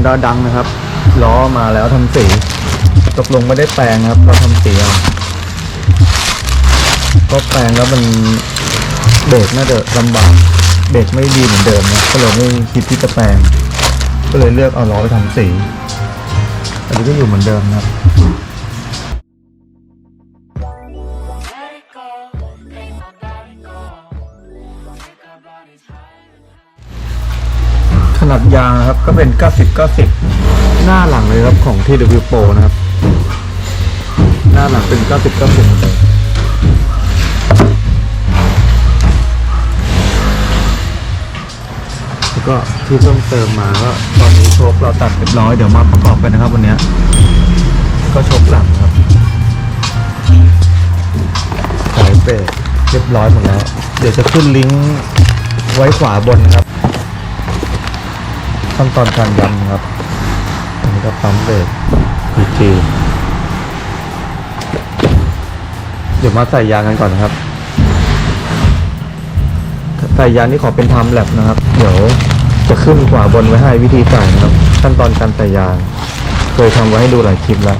Honda ดังนะครับ ล้อมาแล้วทำสี ตกลงไม่ได้แปลงครับ ก็ทำสีเอาก็แปลงแล้วมันเบรกน่าจะลำบากเบรกไม่ดีเหมือนเดิมนะก็เลยไม่คิดที่จะแปลง ก็เลยเลือกเอาล้อไปทำสีอันนี้ก็อยู่เหมือนเดิมครับ ขนาดยางนะครับ ก็เป็น 90 90 หน้าหลังเลยครับของ TW Pro นะครับ หน้าหลังเป็น 90 90เลยแล้วก็ที่เพิ่มเติมมาก็ตอนนี้โชคเราตัดเรียบร้อยเดี๋ยวมาประกอบกันนะครับวันนี้ก็โชคหลังครับสายเบรเรียบร้อยหมดแล้ว เดี๋ยวจะขึ้นลิงก์ไว้ขวาบนครับ ขั้นตอนการยำครับอันนี้ก็ปั๊มเบรกพีจีเดี๋ยวมาใส่ยางกันก่อนนะครับ ใส่ยางนี่ขอเป็นไทม์แลบนะครับ เดี๋ยวจะขึ้นขวาบนไว้ให้วิธีใส่นะครับ ขั้นตอนการใส่ยาง เคยทำไว้ให้ดูหลายคลิปแล้ว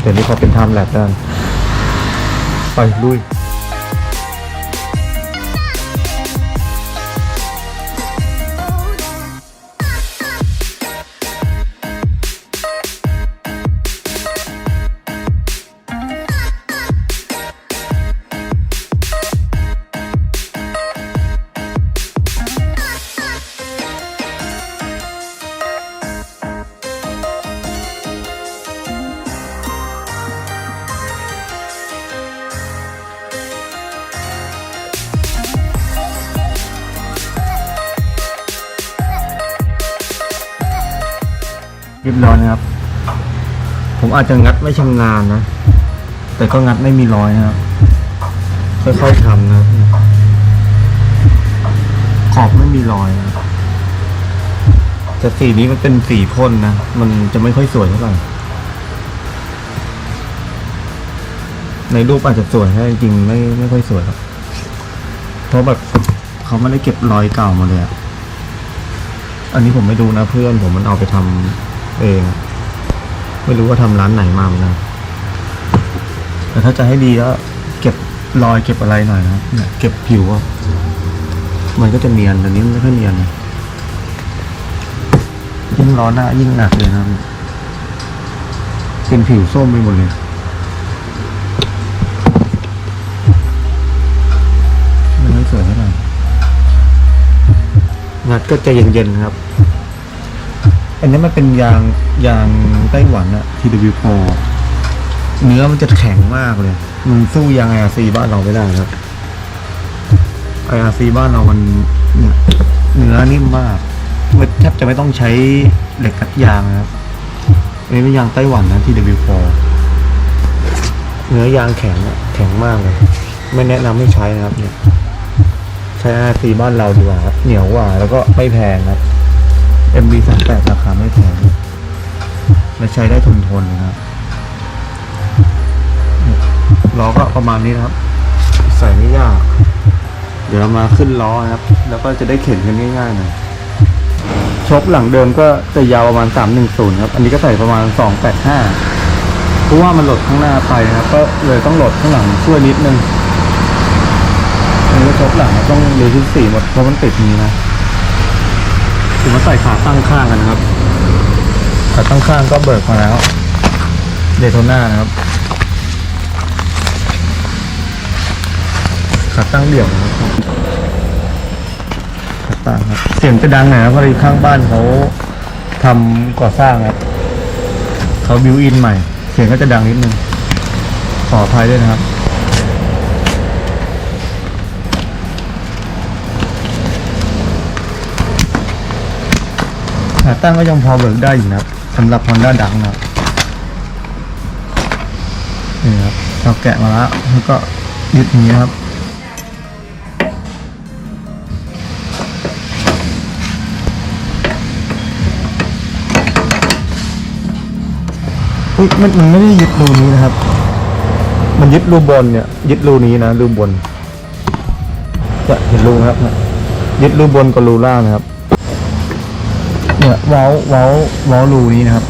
เดี๋ยวนี้ขอเป็นไทม์แลบกันไปลุย รียบร้อยนะครับ ผมอาจจะงัดไม่ชำนาญนะ แต่ก็งัดไม่มีรอยนะครับ ค่อยๆทำนะ ขอบไม่มีรอยนะแต่สีนี้มันเป็นสีพ่นนะ มันจะไม่ค่อยสวยเท่าไหร่ ในรูปอาจจะสวยแต่จริงไม่ไม่ค่อยสวยหรอก เพราะแบบเขาไม่ได้เก็บรอยเก่ามาเลยอะอันนี้ผมไม่ดูนะเพื่อนผมมันเอาไปทำ เอง ไม่รู้ว่าทำร้านไหนมาเหมือนกันแต่ถ้าจะให้ดีก็เก็บรอยเก็บอะไรหน่อยนะเนี่ยเก็บผิวอะมันก็จะเนียนแต่นี้มันไม่ค่อยเนียนยิ่งร้อนหน้ายิ่งหนักเลยนะเป็นผิวส้มไปหมดเลยไม่ค่อยสวยเท่าไหร่งัดก็จะเย็นๆครับ อันนี้มันเป็นยางยางไต้หวันอะ TW Pro เนื้อมันจะแข็งมากเลย มันสู้ยาง IRC บ้านเราไม่ได้ครับ IRC บ้านเรามันเนี่ยเนื้อนิ่มมากมันแทบจะไม่ต้องใช้เหล็กกัดยางนะครับอันนี้เป็นยางไต้หวันนะ TW Pro เนื้อยางแข็งอะแข็งมากเลย ไม่แนะนำให้ใช้นะครับ เนี่ย ใช้ RC บ้านเราดีกว่าครับเหนียวกว่า แล้วก็ไม่แพงครับ MB สามแปดราคาไม่แพงและใช้ได้ทนทนนะครับล้อก็ประมาณนี้นะครับ ใส่ไม่ยาก เดี๋ยวเรามาขึ้นล้อนะครับ แล้วก็จะได้เข็นกันง่ายๆหน่อยชกหลังเดิมก็จะยาวประมาณ 310 ครับ อันนี้ก็ใส่ประมาณ 285 เพราะว่ามันหลดข้างหน้าไปนะครับ ก็เลยต้องหลดข้างหลังช่วยนิดนึงอันนี้ก็ชกหลังต้องเรือชุดสี่หมดเพราะมันติดนี้นะ ถึงมาใส่ขาตั้งข้างกันนะครับ ขาตั้งข้างก็เบิกมาแล้ว เดโทน่านะครับ ขาตั้งเดี่ยวนะครับขาตั้งครับ เสียงจะดังหน่อยนะเพราะที่ข้างบ้านเขาทำก่อสร้างครับเขาบิวอินใหม่ เสียงก็จะดังนิดนึง ขออภัยด้วยนะครับ ขาตั้งก็ยังพอเบิกได้อยู่นะครับสำหรับ Honda ดังนะครับนี่ครับเราแกะมาแล้วแล้วก็ยึดอย่างนี้ครับอุ้ยมันมันไม่ได้ยึดรูนี้นะครับ มันยึดรูบนเนี่ย ยึดรูนี้นะรูบนจะเห็นรูไหมครับ ยึดรูบนกับรูล่างนะครับ เนี่ยเว้าเว้าเว้ารูนี้นะครับ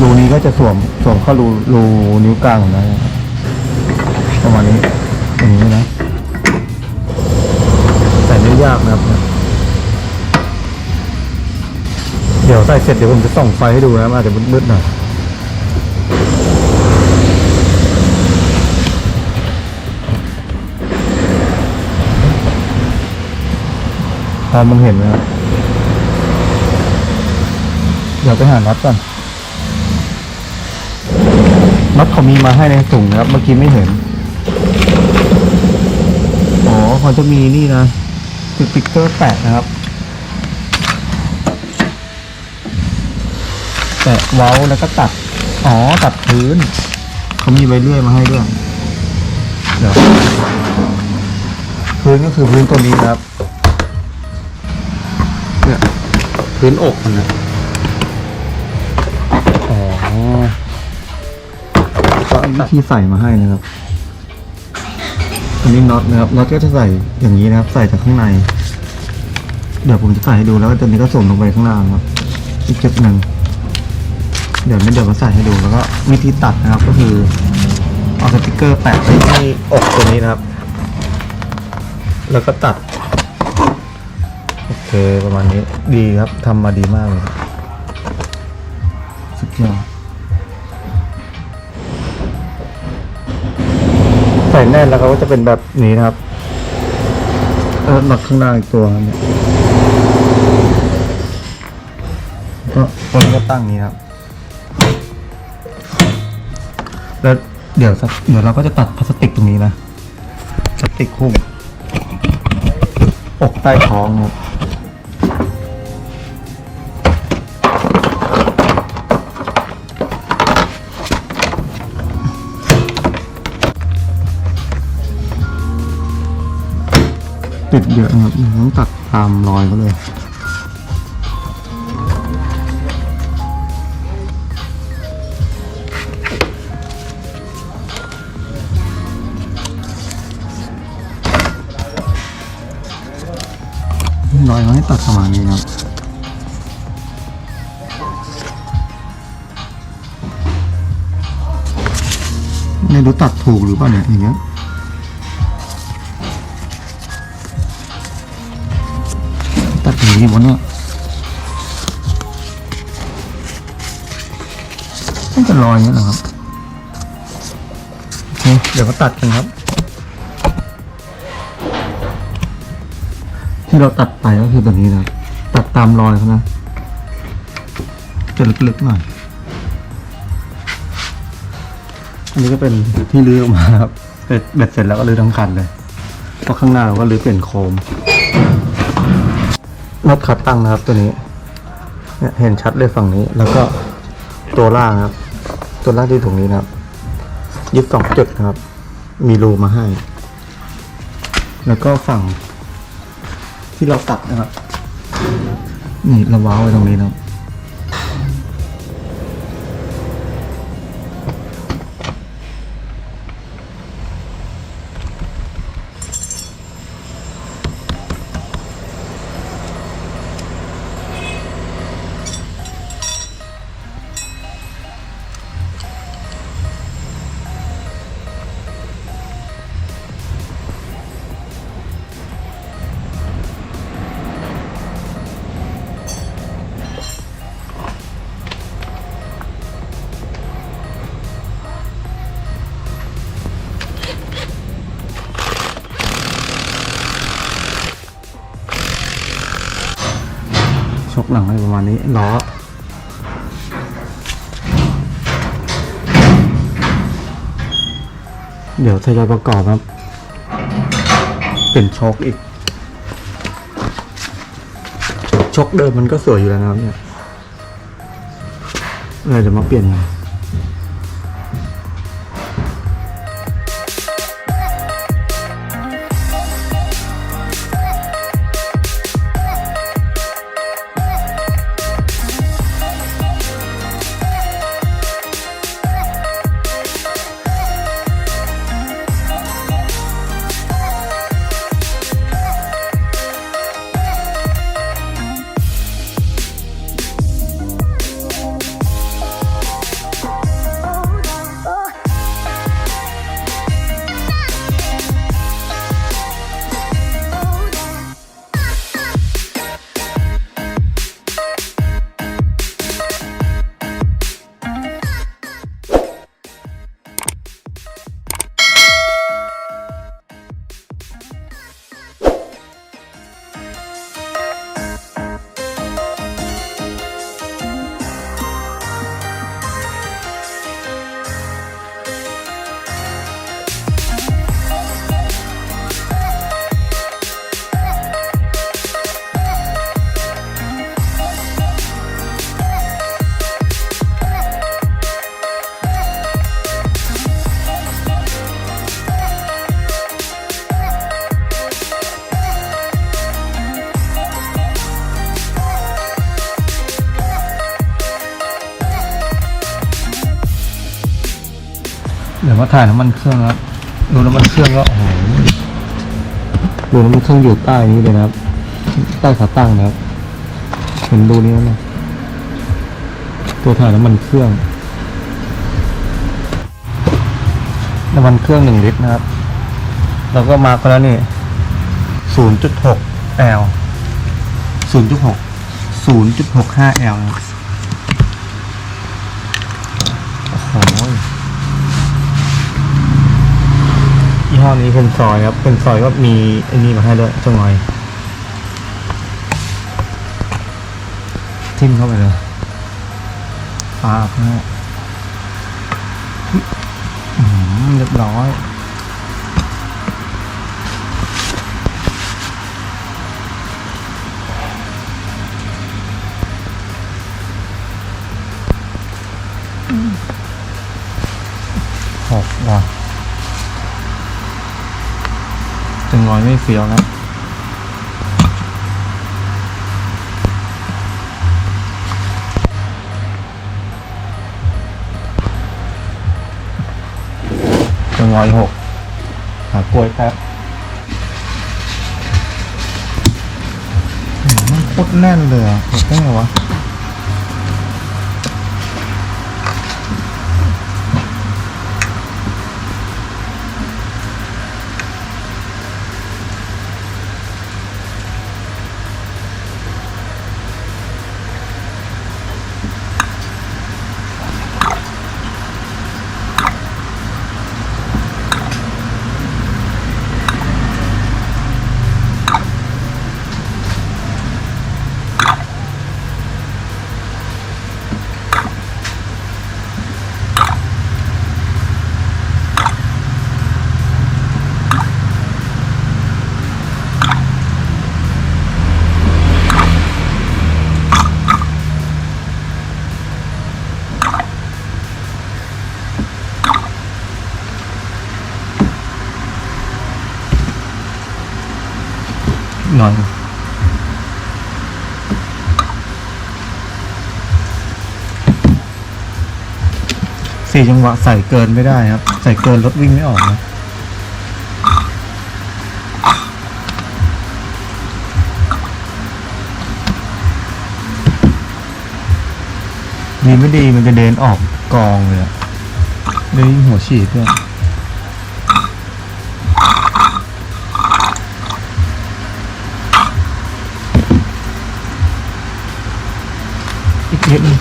รูนี้ก็จะสวมสวมเข้ารูรูนิ้วกลางของเรานะครับประมาณนี้อย่างนี้นะใส่ไม่ยากนะครับ เดี๋ยวใส่เสร็จเดี๋ยวผมจะส่องไฟให้ดูนะมันอาจจะมืดๆหน่อยพอมึงเห็นไหมครับ ดี๋ยวไปหาน็อตก่อนน็อตเขามีมาให้ในถุงนะครับ เมื่อกี้ไม่เห็น อ๋อเขาจะมีนี่นะสติ๊กเกอร์แปะนะครับแตะเว้าแล้วก็ตัด อ๋อ ตัดพื้น เขามีใบเลื่อยมาให้ด้วย เดี๋ยว พื้นก็คือพื้นตัวนี้ครับ เนี่ย พื้นอกมันนะ ก็วิธีใส่มาให้นะครับ อันนี้น็อตนะครับน็อตก็จะใส่อย่างนี้นะครับ ใส่จากข้างใน เดี๋ยวผมจะใส่ให้ดูแล้วตัวนี้ก็สวมลงไปข้างล่างครับ อีกจุดหนึ่งเดี๋ยวไม่เดี๋ยวมาใส่ให้ดูแล้วก็วิธีตัดนะครับก็คือเอาสติกเกอร์แปะไปที่อกตัวนี้นะครับ แล้วก็ตัดโอเคประมาณนี้ดีครับทำมาดีมากเลยสุดยอด ส่แน่นแล้วเขาก็จะเป็นแบบนี้นะครับเออหนักข้างหน้าอีกตัวเนี่ยก็คนก็ตั้งนี้ครับ แล้วเดี๋ยวสักเดี๋ยวเราก็จะตัดพลาสติกตรงนี้นะพลาสติกหุ้มอกใต้ท้องครับ ติดเยอะนะครับต้องตัดตามรอยเขาเลยรอยเขาให้ตัดประมาณนี้นะครับไม่รู้ตัดถูกหรือเปล่าเนี่ยอย่างเงี้ย ดีวะเนี่ยน่จะรอยอย่างเงี้ยนะครับ โอเค เดี๋ยวมาตัดกันครับ ที่เราตัดไปก็คือแบบนี้นะตัดตามรอยเขานะ จะลึกๆหน่อยอันนี้ก็เป็นที่ลื้อออกมาครับเสร็จเบ็ดเสร็จแล้วก็ลื้อทั้งคันเลยเพราะข้างหน้าเราก็ลื้อเปลี่ยนโคม น็อตขัดตั้งนะครับตัวนี้เนี่ยเห็นชัดเลยฝั่งนี้ แล้วก็ตัวล่างครับ ตัวล่างที่ถุงนี้นะครับยึดสองจุดนะครับ มีรูมาให้ แล้วก็ฝั่งที่เราตัดนะครับ นี่เราว้าวไว้ตรงนี้นะครับ กหลังอะไรประมาณนี้ล้อเดี๋ยวทยอยประกอบครับเป็นชกอีกช็อกเดิมมันก็สวยอยู่แล้วนะครับเนี่ยเลยจะมาเปลี่ยน ถ่ายน้ำมันเครื่องครับดูน้ำมันเครื่องก็โอ้โหดูน้ำมันเครื่องอยู่ใต้นี้เลยนะครับ ใต้ขาตั้งนะครับ เห็นดูนี้ไหมตัวถ่ายน้ำมันเครื่องน้ำมันเครื่องหนึ่งลิตรนะครับ เราก็มาร์กไปแล้วนี่ศูนย์จุดหก L ศูนย์จุดหกศูนย์จุดหกห้า L นะครับโอ้โหยี่ห้ อนี้เป็นซอยครับ เป็นซอยก็มีอ้นี่มาให้ด้วยจงอย ทิ่มเข้าไปเลยปาบนะฮะอื้อหือเรียบร้อยหกว่ะจะงอยไม่เฟี้ยวนะจะงอยหกหากล้วยแป๊บมันโคตรแน่นเลยอะหกได้ไงวะ หน่อยสี่จังหวะใส่เกินไม่ได้ครับ ใส่เกินรถวิ่งไม่ออกนะดีไม่ดีมันจะเดินออกกองเลยอะเลยหัวฉีดด้วย นิดนึง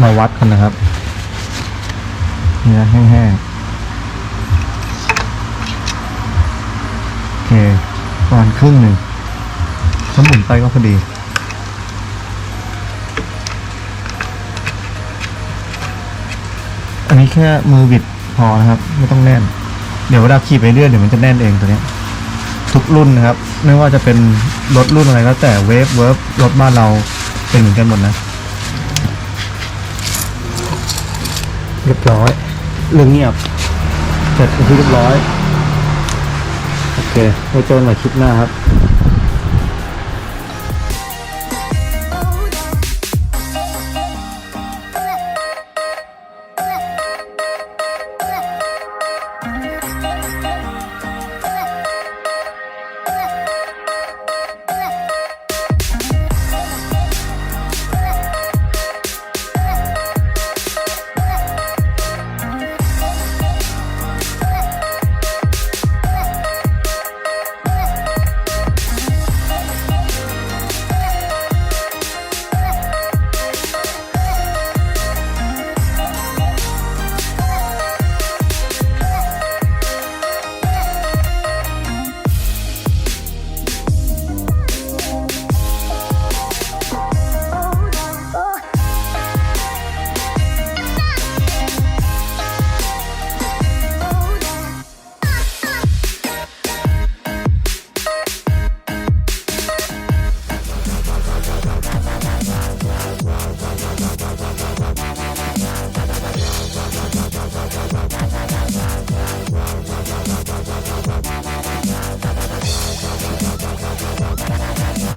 มาวัดกันนะครับ เนื้อแห้งๆ โอเค ประมาณครึ่งหนึ่งถ้าหมุนไปก็พอดี อันนี้แค่มือบิดพอนะครับ ไม่ต้องแน่น เดี๋ยวเวลาขี่ไปเรื่อยเดี๋ยวมันจะแน่นเองตัวนี้ ทุกรุ่นนะครับ ไม่ว่าจะเป็นรถรุ่นอะไรก็แต่เวฟเวิร์ฟรถบ้านเราเป็นเหมือนกันหมดนะ เรียบร้อย เรื่องเงียบ เสร็จเป็นที่เรียบร้อย เคไว้เจอกันใหม่คลิปหน้าครับ